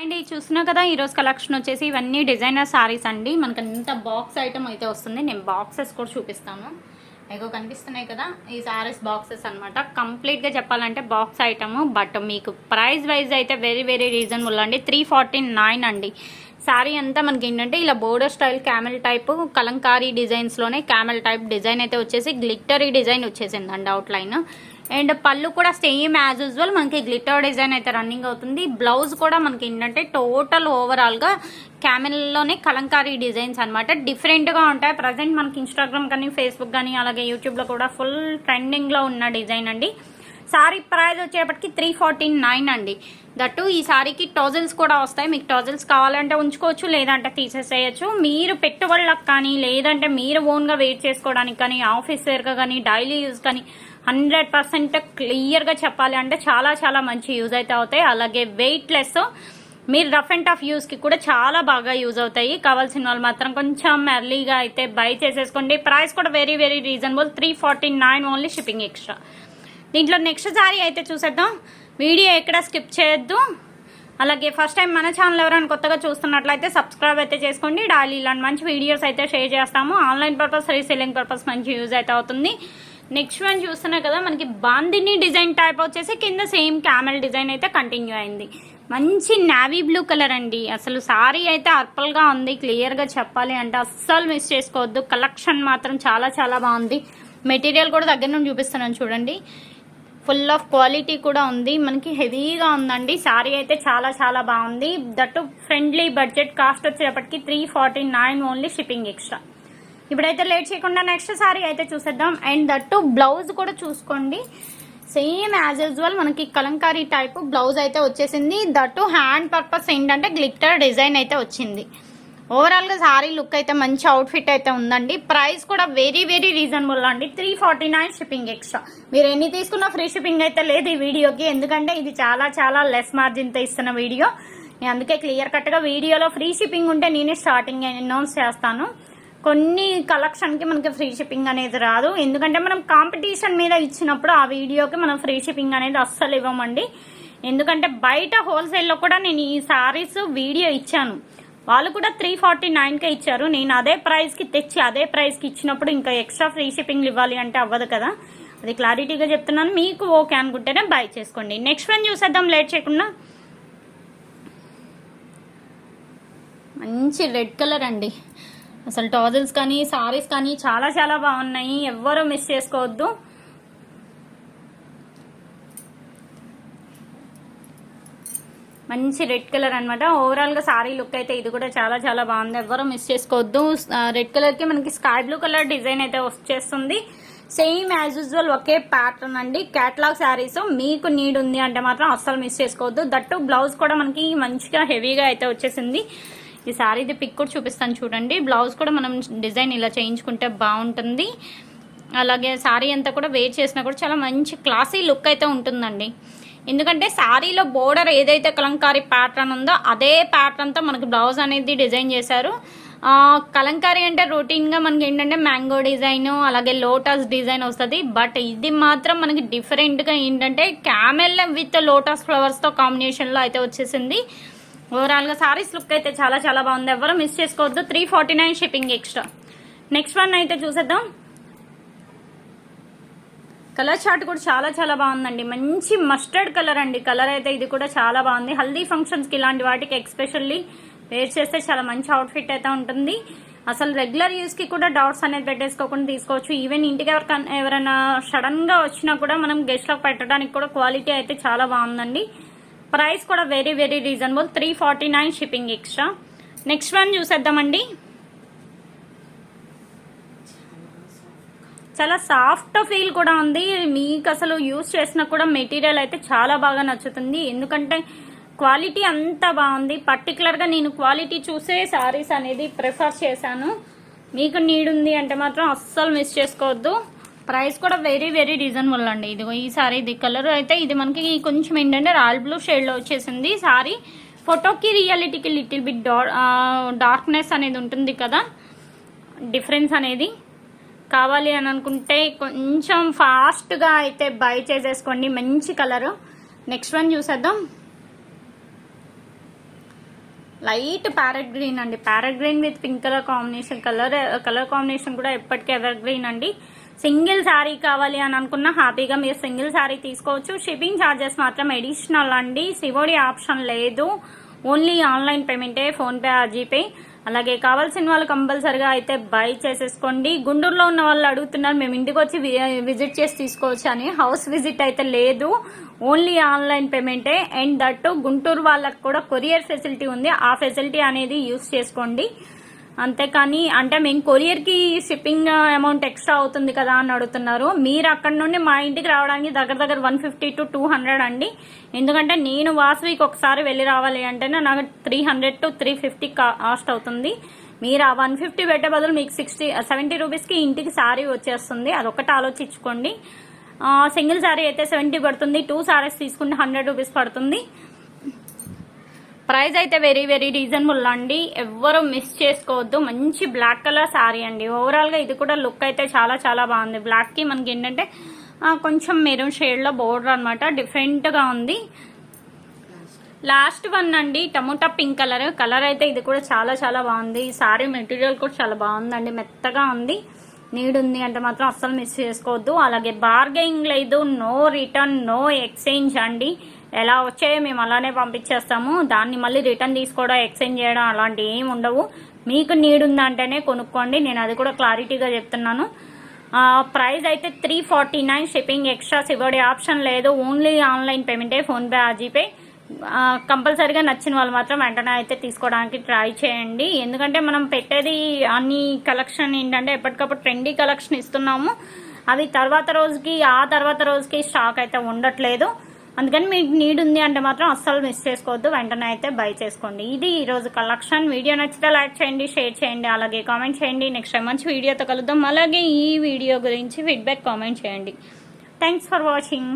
And ఇది చూస్తున్నా కదా ఈరోజు కలెక్షన్ వచ్చేసి ఇవన్నీ డిజైనర్ శారీస్ అండి. మనకు అంత బాక్స్ ఐటమ్ అయితే వస్తుంది. నేను బాక్సెస్ కూడా చూపిస్తాను. మీకు కనిపిస్తున్నాయి కదా ఈ సారీస్ బాక్సెస్ అనమాట కంప్లీట్గా చెప్పాలంటే బాక్స్ ఐటమ్ బట్ మీకు ప్రైస్ వైజ్ అయితే వెరీ వెరీ రీజనబుల్ అండి. త్రీ ఫార్టీ నైన్ అండి. శారీ అంతా మనకి ఏంటంటే ఇలా border style camel type kalamkari డిజైన్స్లోనే camel type design అయితే వచ్చేసి గ్లిట్టరీ డిజైన్ వచ్చేసిందండి అవుట్లైన్ అండ్ పళ్ళు కూడా సేమ్ యాజ్ యూజువల్. మనకి గ్లిటర్ డిజైన్ అయితే రన్నింగ్ అవుతుంది. బ్లౌజ్ కూడా మనకి ఏంటంటే టోటల్ ఓవరాల్గా క్యామెల్లోనే కలంకారీ డిజైన్స్ అనమాట డిఫరెంట్గా ఉంటాయి. ప్రజెంట్ మనకి ఇన్స్టాగ్రామ్ కానీ ఫేస్బుక్ కానీ అలాగే యూట్యూబ్లో కూడా ఫుల్ ట్రెండింగ్లో ఉన్న డిజైన్ అండి. సారీ ప్రైస్ వచ్చేటప్పటికి త్రీ ఫార్టీ నైన్ అండి దట్టు ఈ శారీకి టోజల్స్ కూడా వస్తాయి. మీకు టోజల్స్ కావాలంటే ఉంచుకోవచ్చు లేదంటే తీసేసేయచ్చు. మీరు పెట్టుబడులకు కానీ లేదంటే మీరు ఓన్గా వెయిట్ చేసుకోవడానికి కానీ ఆఫీస్ వేర్గా కానీ డైలీ యూజ్ కానీ హండ్రెడ్ పర్సెంట్ క్లియర్గా చెప్పాలి అంటే చాలా చాలా మంచి యూజ్ అయితే అవుతాయి. అలాగే వెయిట్ లెస్ మీరు రఫ్ అండ్ టఫ్ యూస్కి కూడా చాలా బాగా యూజ్ అవుతాయి. కావాల్సిన వాళ్ళు మాత్రం కొంచెం ఎర్లీగా అయితే బై చేసేసుకోండి. ప్రైస్ కూడా very very reasonable three forty nine only shipping extra దీంట్లో నెక్స్ట్ సారీ అయితే చూసేద్దాం. వీడియో ఎక్కడ స్కిప్ చేయొద్దు. అలాగే ఫస్ట్ టైం మన ఛానల్ ఎవరైనా కొత్తగా చూస్తున్నట్లయితే సబ్స్క్రైబ్ అయితే చేసుకోండి. డైలీ ఇలాంటి మంచి వీడియోస్ అయితే షేర్ చేస్తాము. ఆన్లైన్ పర్పస్ రీసెల్లింగ్ పర్పస్ మంచి యూజ్ అయితే అవుతుంది. నెక్స్ట్ వన్ చూస్తున్నా కదా మనకి బాందిని డిజైన్ టైప్ వచ్చేసి కింద సేమ్ క్యామెల్ డిజైన్ అయితే కంటిన్యూ అయింది. మంచి నావీ బ్లూ కలర్ అండి. అసలు సారీ అయితే అర్పల్గా ఉంది. క్లియర్గా చెప్పాలి అంటే అస్సలు మిస్ చేసుకోవద్దు. కలెక్షన్ మాత్రం చాలా చాలా బాగుంది. మెటీరియల్ కూడా దగ్గర నుండి చూపిస్తున్నాను చూడండి. ఫుల్ ఆఫ్ క్వాలిటీ కూడా ఉంది. మనకి హెవీగా ఉందండి. శారీ అయితే చాలా చాలా బాగుంది. దట్టు ఫ్రెండ్లీ బడ్జెట్ కాస్ట్ వచ్చేటప్పటికి three forty nine only shipping extra. ఇప్పుడైతే లేట్ చేయకుండా నెక్స్ట్ శారీ అయితే చూసేద్దాం. అండ్ దట్టు బ్లౌజ్ కూడా చూసుకోండి. సేమ్ యాజ్ యూజువల్ మనకి కలంకారీ టైప్ బ్లౌజ్ అయితే వచ్చేసింది. దట్టు హ్యాండ్ పర్పస్ ఏంటంటే గ్లిట్టర్ డిజైన్ అయితే వచ్చింది. ఓవరాల్గా సారీ లుక్ అయితే మంచి అవుట్ఫిట్ అయితే ఉందండి. ప్రైస్ కూడా వెరీ వెరీ రీజనబుల్ అండి. Three forty nine shipping extra మీరు ఎన్ని తీసుకున్న ఫ్రీ షిప్పింగ్ అయితే లేదు ఈ వీడియోకి. ఎందుకంటే ఇది చాలా చాలా లెస్ మార్జిన్తో ఇస్తున్న వీడియో. అందుకే క్లియర్ కట్గా వీడియోలో ఫ్రీ షిప్పింగ్ ఉంటే నేనే స్టార్టింగ్ అనౌన్స్ చేస్తాను. కొన్ని కలెక్షన్కి మనకి ఫ్రీ షిప్పింగ్ అనేది రాదు. ఎందుకంటే మనం కాంపిటీషన్ మీద ఇచ్చినప్పుడు ఆ వీడియోకి మనం ఫ్రీ షిప్పింగ్ అనేది అస్సలు ఇవ్వమండి. ఎందుకంటే బయట హోల్సేల్లో కూడా నేను ఈ సారీస్ వీడియో ఇచ్చాను. వాళ్ళు కూడా త్రీ ఫార్టీ నైన్కే ఇచ్చారు. నేను అదే ప్రైస్కి తెచ్చి అదే ప్రైస్కి ఇచ్చినప్పుడు ఇంకా ఎక్స్ట్రా ఫ్రీ షిప్పింగ్ ఇవ్వాలి అంటే అవ్వదు కదా. అది క్లారిటీగా చెప్తున్నాను. మీకు ఓకే అనుకుంటేనే బై చేసుకోండి. నెక్స్ట్ వన్ చూసేద్దాం. లేట్ చేయకుండా. మంచి రెడ్ కలర్ అండి. అసలు టాజల్స్ కానీ సారీస్ కానీ చాలా చాలా బాగున్నాయి. ఎవ్వరూ మిస్ చేసుకోవద్దు. మంచి రెడ్ కలర్ అనమాట ఓవరాల్గా సారీ లుక్ అయితే ఇది కూడా చాలా చాలా బాగుంది. ఎవ్వరూ మిస్ చేసుకోవద్దు. రెడ్ కలర్కి మనకి స్కై బ్లూ కలర్ డిజైన్ అయితే వచ్చేస్తుంది. సేమ్ యాజ్ యూజువల్ ఒకే ప్యాటర్న్ అండి. క్యాట్లాగ్ శారీస్ మీకు నీడ్ ఉంది అంటే మాత్రం అస్సలు మిస్ చేసుకోవద్దు. దట్టు బ్లౌజ్ కూడా మనకి మంచిగా హెవీగా అయితే వచ్చేసింది. ఈ శారీది పిక్ కూడా చూపిస్తాను చూడండి. బ్లౌజ్ కూడా మనం డిజైన్ ఇలా చేయించుకుంటే బాగుంటుంది. అలాగే శారీ అంతా కూడా వేర్ చేసినా కూడా చాలా మంచి క్లాసీ లుక్ అయితే ఉంటుందండి. ఎందుకంటే శారీలో బోర్డర్ ఏదైతే కలంకారీ ప్యాటర్న్ ఉందో అదే ప్యాటర్న్తో మనకి బ్లౌజ్ అనేది డిజైన్ చేశారు. కలంకారీ అంటే రొటీన్గా మనకి ఏంటంటే మ్యాంగో డిజైన్ అలాగే లోటస్ డిజైన్ వస్తుంది. బట్ ఇది మాత్రం మనకి డిఫరెంట్గా ఏంటంటే క్యామెల్ విత్ లోటస్ ఫ్లవర్స్తో కాంబినేషన్లో అయితే వచ్చేసింది. ఓవరాల్గా సారీస్ లుక్ అయితే చాలా చాలా బాగుంది. ఎవరు మిస్ చేసుకోవద్దు. Three forty nine shipping extra next one అయితే చూసేద్దాం. కలర్ చార్ట్ కూడా చాలా చాలా బాగుందండి. మంచి మస్టర్డ్ కలర్ అండి. కలర్ అయితే ఇది కూడా చాలా బాగుంది. హల్దీ ఫంక్షన్స్కి ఇలాంటి వాటికి ఎక్స్పెషల్లీ వేర్ చేస్తే చాలా మంచి అవుట్ఫిట్ అయితే ఉంటుంది. అసలు రెగ్యులర్ యూస్కి కూడా డాట్స్ అనేది పెట్టేసుకోకుండా తీసుకోవచ్చు. ఈవెన్ ఇంటికి ఎవరికైనా ఎవరైనా సడన్గా వచ్చినా కూడా మనం గెస్ట్లకు పెట్టడానికి కూడా క్వాలిటీ అయితే చాలా బాగుందండి. ప్రైస్ కూడా very very reasonable three forty nine shipping extra next one చూసేద్దామండి. చాలా సాఫ్ట్ ఫీల్ కూడా ఉంది. మీకు అసలు యూస్ చేసినా కూడా మెటీరియల్ అయితే చాలా బాగా నచ్చుతుంది. ఎందుకంటే క్వాలిటీ అంత బాగుంది. పర్టికులర్గా నేను క్వాలిటీ చూసే శారీస్ అనేది ప్రిఫర్ చేశాను. మీకు నీడ్ ఉంది అంటే మాత్రం అస్సలు మిస్ చేసుకోవద్దు. ప్రైస్ కూడా వెరీ వెరీ రీజనబుల్ అండి. ఇదిగో ఈ సారీ ఇది కలర్ అయితే ఇది మనకి కొంచెం ఏంటంటే రాయల్ బ్లూ షేడ్లో వచ్చేసింది. సారీ ఫోటోకి రియాలిటీకి లిటిల్ బిట్ డార్క్నెస్ అనేది ఉంటుంది కదా. డిఫరెన్స్ అనేది. కావాలి అని అనుకుంటే కొంచెం ఫాస్ట్గా అయితే బై చేసేసుకోండి. మంచి కలరు నెక్స్ట్ వన్ చూసేద్దాం. లైట్ ప్యారెట్ గ్రీన్ అండి. Parrot green with pink colour combination colour colour combination కూడా ఎప్పటికీ ఎవర్ గ్రీన్ అండి. సింగిల్ శారీ కావాలి అని అనుకున్న హ్యాపీగా మీరు సింగిల్ శారీ తీసుకోవచ్చు. షిప్పింగ్ ఛార్జెస్ మాత్రం ఎడిషనల్ అండి. సివోడి ఆప్షన్ లేదు. ఓన్లీ ఆన్లైన్ పేమెంటే ఫోన్పే ఆ జీపే అలాగే కావాల్సిన వాళ్ళు కంపల్సరిగా అయితే బై చేసేసుకోండి. గుంటూరులో ఉన్న వాళ్ళు అడుగుతున్నారు మేము ఇంటికి వచ్చి విజిట్ చేసి తీసుకోవచ్చు అని. హౌస్ విజిట్ అయితే లేదు. ఓన్లీ ఆన్లైన్ పేమెంటే. అండ్ దట్టు గుంటూరు వాళ్ళకు కూడా కొరియర్ ఫెసిలిటీ ఉంది. ఆ ఫెసిలిటీ అనేది యూస్ చేసుకోండి. అంతేకాని అంటే మేము కొరియర్కి షిప్పింగ్ అమౌంట్ ఎక్స్ట్రా అవుతుంది కదా అని అడుగుతున్నారు. మీరు అక్కడ నుండి మా ఇంటికి రావడానికి దగ్గర దగ్గర one fifty to two hundred అండి. ఎందుకంటే నేను వాసవికి ఒకసారి వెళ్ళి రావాలి అంటేనే నాకు three hundred to three fifty cost అవుతుంది. మీరు ఆ వన్ ఫిఫ్టీ పెట్టే బదులు మీకు సిక్స్టీ సెవెంటీ రూపీస్కి ఇంటికి శారీ వచ్చేస్తుంది. అదొకటి ఆలోచించుకోండి. సింగిల్ శారీ అయితే సెవెంటీ పడుతుంది. టూ శారీస్ తీసుకుంటే హండ్రెడ్ రూపీస్ పడుతుంది. ప్రైస్ అయితే వెరీ వెరీ రీజనబుల్ అండి. ఎవ్వరు మిస్ చేసుకోవద్దు. మంచి బ్లాక్ కలర్ శారీ అండి. ఓవరాల్గా ఇది కూడా లుక్ అయితే చాలా చాలా బాగుంది. బ్లాక్కి మనకి ఏంటంటే కొంచెం మెరూన్ షేడ్లో బోర్డర్ అనమాట డిఫరెంట్గా ఉంది. లాస్ట్ వన్ అండి టమోటా పింక్ కలర్ కలర్ అయితే ఇది కూడా చాలా చాలా బాగుంది. ఈ సారీ మెటీరియల్ కూడా చాలా బాగుందండి. మెత్తగా ఉంది. నీడ్ ఉంది అంటే మాత్రం అస్సలు మిస్ చేసుకోవద్దు. అలాగే బార్గెయింగ్ లేదు. నో రిటర్న్ నో ఎక్స్చేంజ్ అండి. ఎలా వచ్చాయో మేము అలానే పంపించేస్తాము. దాన్ని మళ్ళీ రిటర్న్ తీసుకోవడం ఎక్స్చేంజ్ చేయడం అలాంటి ఏమి ఉండవు. మీకు నీడ్ ఉందంటేనే కొనుక్కోండి. నేను అది కూడా క్లారిటీగా చెప్తున్నాను. ప్రైస్ అయితే three forty nine shipping extra ఇవ్వడే option లేదు. ఓన్లీ ఆన్లైన్ పేమెంటే ఫోన్పే ఆ జీపే. కంపల్సరీగా నచ్చిన వాళ్ళు మాత్రం వెంటనే అయితే తీసుకోవడానికి ట్రై చేయండి. ఎందుకంటే మనం పెట్టేది అన్ని కలెక్షన్ ఏంటంటే ఎప్పటికప్పుడు ట్రెండీ కలెక్షన్ ఇస్తున్నాము. అవి తర్వాత రోజుకి ఆ తర్వాత రోజుకి స్టాక్ అయితే ఉండట్లేదు. అందుకని మీకు నీడ్ ఉంది అంటే మాత్రం అస్సలు మిస్ చేసుకోవద్దు. వెంటనే అయితే బై చేసుకోండి. ఇది ఈరోజు కలెక్షన్ వీడియో నచ్చితే లైక్ చేయండి షేర్ చేయండి అలాగే కామెంట్ చేయండి. నెక్స్ట్ టైం మంచి వీడియోతో కలుద్దాం. అలాగే ఈ వీడియో గురించి ఫీడ్బ్యాక్ కామెంట్ చేయండి. Thanks for watching